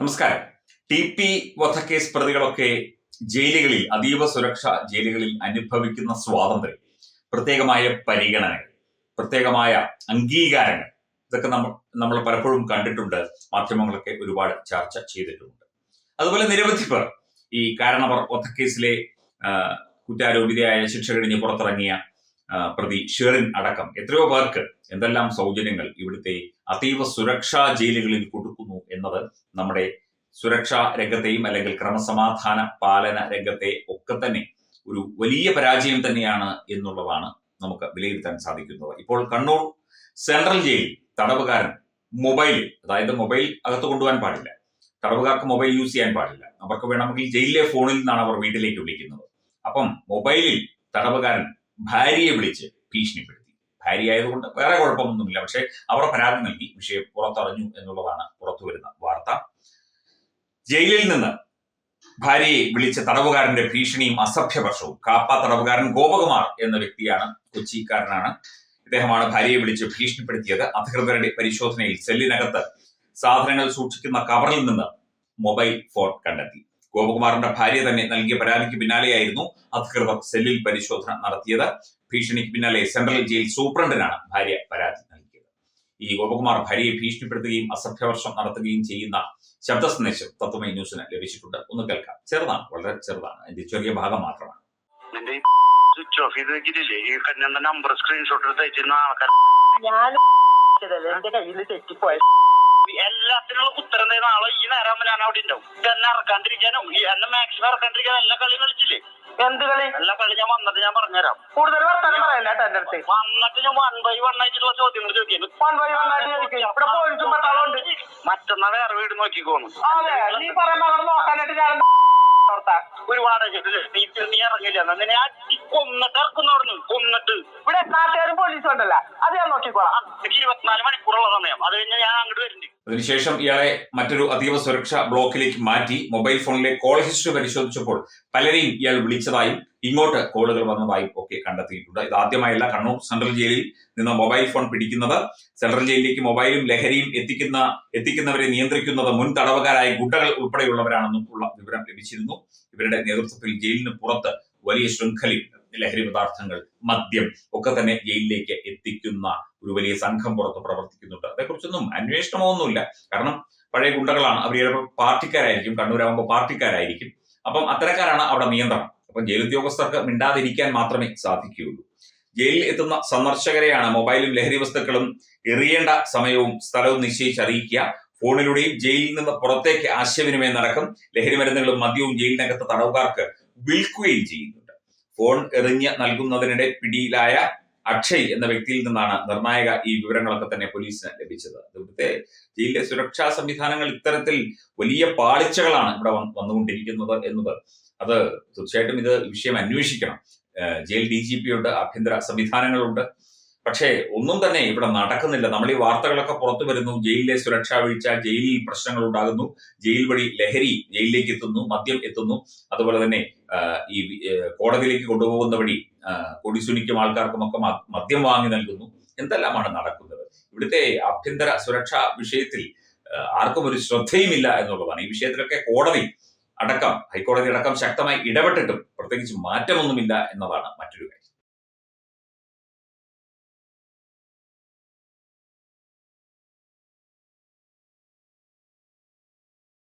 നമസ്കാരം. T P വധക്കേസ് പ്രതികളൊക്കെ ജയിലുകളിൽ അതീവ സുരക്ഷ ജയിലുകളിൽ അനുഭവിക്കുന്ന സ്വാതന്ത്ര്യം. പ്രത്യേകമായ പരിഗണനകൾ പ്രത്യേകമായ അംഗീകാരങ്ങൾ. ഇതൊക്കെ നമ്മൾ നമ്മൾ പലപ്പോഴും കണ്ടിട്ടുണ്ട്. മാധ്യമങ്ങളൊക്കെ ഒരുപാട് ചർച്ച ചെയ്തിട്ടുണ്ട് അതുപോലെ നിരവധി പേർ ഈ കാരണവർ വധക്കേസിലെ കുറ്റാരോപിതയായ ശിക്ഷ കഴിഞ്ഞ് പുറത്തിറങ്ങിയ പ്രതി ഷെറിൻ അടക്കം എത്രയോ പേർക്ക് എന്തെല്ലാം സൗജന്യങ്ങൾ ഇവിടുത്തെ അതീവ സുരക്ഷാ ജയിലുകളിൽ കൊടുക്കുന്നു എന്നത് നമ്മുടെ സുരക്ഷാ രംഗത്തെയും അല്ലെങ്കിൽ ക്രമസമാധാന പാലന രംഗത്തെ ഒക്കെ തന്നെ ഒരു വലിയ പരാജയം തന്നെയാണ് എന്നുള്ളതാണ് നമുക്ക് വിലയിരുത്താൻ സാധിക്കുന്നത്. ഇപ്പോൾ കണ്ണൂർ സെൻട്രൽ ജയിൽ തടവുകാരൻ മൊബൈൽ അതായത് മൊബൈൽ അകത്ത് കൊണ്ടുപോകാൻ പാടില്ല. തടവുകാർക്ക് മൊബൈൽ യൂസ് ചെയ്യാൻ പാടില്ല. അവർക്ക് വേണമെങ്കിൽ ജയിലിലെ ഫോണിൽ നിന്നാണ് അവർ വീട്ടിലേക്ക് വിളിക്കുന്നത്. അപ്പം മൊബൈലിൽ തടവുകാരൻ ഭാര്യയെ വിളിച്ച് ഭീഷണിപ്പെടുത്തി. ഭാര്യ ആയതുകൊണ്ട് വേറെ കുഴപ്പമൊന്നുമില്ല. പക്ഷെ അവർ പരാതി നൽകി. വിഷയം പുറത്തറിഞ്ഞു എന്നുള്ളതാണ് പുറത്തു വരുന്ന വാർത്ത. ജയിലിൽ നിന്ന് ഭാര്യയെ വിളിച്ച തടവുകാരന്റെ ഭീഷണിയും അസഭ്യവർഷവും കാപ്പ തടവുകാരൻ ഗോപകുമാർ എന്ന വ്യക്തിയാണ് കൊച്ചിക്കാരനാണ്. ഇദ്ദേഹമാണ് ഭാര്യയെ വിളിച്ച് ഭീഷണിപ്പെടുത്തിയത്. അധികൃതരുടെ പരിശോധനയിൽ സെല്ലിനകത്ത് സാധനങ്ങൾ സൂക്ഷിക്കുന്ന കവറിൽ നിന്ന് മൊബൈൽ ഫോൺ കണ്ടെത്തി. ഗോപകുമാറിന്റെ ഭാര്യ തന്നെ നൽകിയ പരാതിക്ക് പിന്നാലെയായിരുന്നു അധികൃതർ സെല്ലിൽ പരിശോധന നടത്തിയത്. ഭീഷണിക്ക് പിന്നാലെ സെൻട്രൽ ജയിൽ സൂപ്രണ്ടിനാണ് ഭാര്യ പരാതി നൽകിയത്. ഈ ഗോപകുമാർ ഭാര്യയെ ഭീഷണിപ്പെടുത്തുകയും അസഭ്യവർഷം നടത്തുകയും ചെയ്യുന്ന ശബ്ദ സന്ദേശം തത്വമൈ ന്യൂസിന് ലഭിച്ചിട്ടുണ്ട്. ഒന്ന് കേൾക്കാം. ചെറുതാണ്. വളരെ ചെറുതാണ്. അതിന്റെ ചെറിയ ഭാഗം മാത്രമാണ്. നിന്റെ ഈ സ്വിച്ച് ഓഫ് ചെയ്ത് വെച്ചിട്ടില്ലേ ഈ നമ്പർ സ്ക്രീൻഷോട്ട് എടുത്ത് അയച്ചിരുന്ന ആൾക്കാർ ഞാൻ എന്റെ കയ്യിൽ തെറ്റിപ്പോയ എല്ലാത്തിനുള്ള ഉത്തരം തരുന്ന ആളെ ഈ നേരം ഞാൻ അവിടെ ഉണ്ടാവും. ഇതെന്നെ ഇറക്കാണ്ടിരിക്കാനും ഈ എന്നെ മാക്സിമം ഇറക്കാണ്ടിരിക്കാനും എല്ലാ കളിയും കളിച്ചില്ലേ? എന്ത് കളി? എല്ലാ കളി ഞാൻ വന്നിട്ട് ഞാൻ പറഞ്ഞുതരാം. കൂടുതൽ വർത്താനം പറയല്ല എന്റെ അടുത്ത്? വന്നിട്ട് ഞാൻ വൺ ബൈ വൺ ആയിട്ടുള്ള ചോദ്യങ്ങൾ ചോദിക്കുന്നു വൺ ബൈ വൺ ആയിട്ട് ചോദിക്കും. ഇവിടെ പട്ടാളം ഉണ്ട്. മറ്റന്നാ വേറെ വീട് നോക്കിക്കോന്നു. അതെ നീ പറയുമ്പോ നോക്കാനായിട്ട് ഞാൻ ഓർത്താ. ഒരുപാട് നീ ഇറങ്ങില്ല നിന്നെ ഞാൻ കൊന്നിട്ട് ഇറക്കുന്നവിടുന്ന് കൊന്നിട്ട്. ഇവിടെ നാട്ടുകാരും പോലീസും ഉണ്ടല്ലോ. അത് ഞാൻ നോക്കിക്കോളാം. എനിക്ക് ഇരുപത്തിനാല് മണിക്കൂറുള്ള സമയം. അത് കഴിഞ്ഞ് ഞാൻ അങ്ങോട്ട് വരുന്നുണ്ട് അതിനുശേഷം ഇയാളെ മറ്റൊരു അതീവ സുരക്ഷാ ബ്ലോക്കിലേക്ക് മാറ്റി മൊബൈൽ ഫോണിലെ കോൾ ഹിസ്റ്ററി പരിശോധിച്ചപ്പോൾ പലരെയും ഇയാൾ വിളിച്ചതായും ഇങ്ങോട്ട് കോളുകൾ വന്നതായി ഒക്കെ കണ്ടെത്തിയിട്ടുണ്ട്. ഇത് ആദ്യമായല്ല കണ്ണൂർ സെൻട്രൽ ജയിലിൽ നിന്ന് മൊബൈൽ ഫോൺ പിടിക്കുന്നത്. സെൻട്രൽ ജയിലിലേക്ക് മൊബൈലും ലഹരിയും എത്തിക്കുന്ന എത്തിക്കുന്നവരെ നിയന്ത്രിക്കുന്നത് മുൻ തടവുകാരായ ഗുണ്ടകൾ ഉൾപ്പെടെയുള്ളവരാണെന്നും ഉള്ള വിവരം ലഭിച്ചിരുന്നു. ഇവരുടെ നേതൃത്വത്തിൽ ജയിലിന് പുറത്ത് വലിയ ശൃംഖലയും ലഹരി പദാർത്ഥങ്ങൾ മദ്യം ഒക്കെ തന്നെ ജയിലിലേക്ക് എത്തിക്കുന്ന ഒരു വലിയ സംഘം പുറത്ത് പ്രവർത്തിക്കുന്നുണ്ട്. അതേക്കുറിച്ചൊന്നും അന്വേഷണമൊന്നുമില്ല. കാരണം പഴയ ഗുണ്ടകളാണ്. അവർ പാർട്ടിക്കാരായിരിക്കും. കണ്ണൂരാകുമ്പോൾ പാർട്ടിക്കാരായിരിക്കും. അപ്പം അത്തരക്കാരാണ് അവിടെ നിയന്ത്രണം. അപ്പം ജയിൽ ഉദ്യോഗസ്ഥർക്ക് മിണ്ടാതിരിക്കാൻ മാത്രമേ സാധിക്കുകയുള്ളൂ. ജയിലിൽ എത്തുന്ന സന്ദർശകരെയാണ് മൊബൈലും ലഹരി വസ്തുക്കളും എറിയേണ്ട സമയവും സ്ഥലവും നിശ്ചയിച്ച് അറിയിക്കുക. ഫോണിലൂടെയും ജയിലിൽ നിന്ന് പുറത്തേക്ക് ആശയവിനിമയം നടക്കും. ലഹരി മരുന്നുകളും മദ്യവും ജയിലിനകത്ത് തടവുകാർക്ക് വിൽക്കുകയും ചെയ്യുന്നുണ്ട്. ഫോൺ എറിഞ്ഞ് നൽകുന്നതിനിടെ പിടിയിലായ അക്ഷയ് എന്ന വ്യക്തിയിൽ നിന്നാണ് നിർണായക ഈ വിവരങ്ങളൊക്കെ തന്നെ പോലീസിന് ലഭിച്ചത്. ഇവിടുത്തെ ജയിലിലെ സുരക്ഷാ സംവിധാനങ്ങൾ ഇത്തരത്തിൽ വലിയ പാളിച്ചകളാണ് ഇവിടെ വന്ന് വന്നുകൊണ്ടിരിക്കുന്നത് എന്നത്. അത് തീർച്ചയായിട്ടും ഇത് വിഷയം അന്വേഷിക്കണം. ജയിൽ ഡി ജി പി ഉണ്ട് ആഭ്യന്തര സംവിധാനങ്ങളുണ്ട്. പക്ഷേ ഒന്നും തന്നെ ഇവിടെ നടക്കുന്നില്ല. നമ്മൾ ഈ വാർത്തകളൊക്കെ പുറത്തു വരുന്നു. ജയിലിലെ സുരക്ഷാ വീഴ്ച ജയിലിൽ പ്രശ്നങ്ങൾ ഉണ്ടാകുന്നു. ജയിൽ വഴി ലഹരി ജയിലിലേക്ക് എത്തുന്നു മദ്യം എത്തുന്നു. അതുപോലെ തന്നെ ഈ കോടതിയിലേക്ക് കൊണ്ടുപോകുന്ന വഴി കൊടിസുനിക്കും ആൾക്കാർക്കും ഒക്കെ മദ്യം വാങ്ങി നൽകുന്നു. എന്തെല്ലാമാണ് നടക്കുന്നത്? ഇവിടുത്തെ ആഭ്യന്തര സുരക്ഷാ വിഷയത്തിൽ ആർക്കും ഒരു ശ്രദ്ധയുമില്ല എന്നുള്ളതാണ്. ഈ വിഷയത്തിലൊക്കെ കോടതി അടക്കം ഹൈക്കോടതി അടക്കം ശക്തമായി ഇടപെട്ടിട്ടും പ്രത്യേകിച്ച് മാറ്റമൊന്നുമില്ല എന്നതാണ് മറ്റൊരു കാര്യം.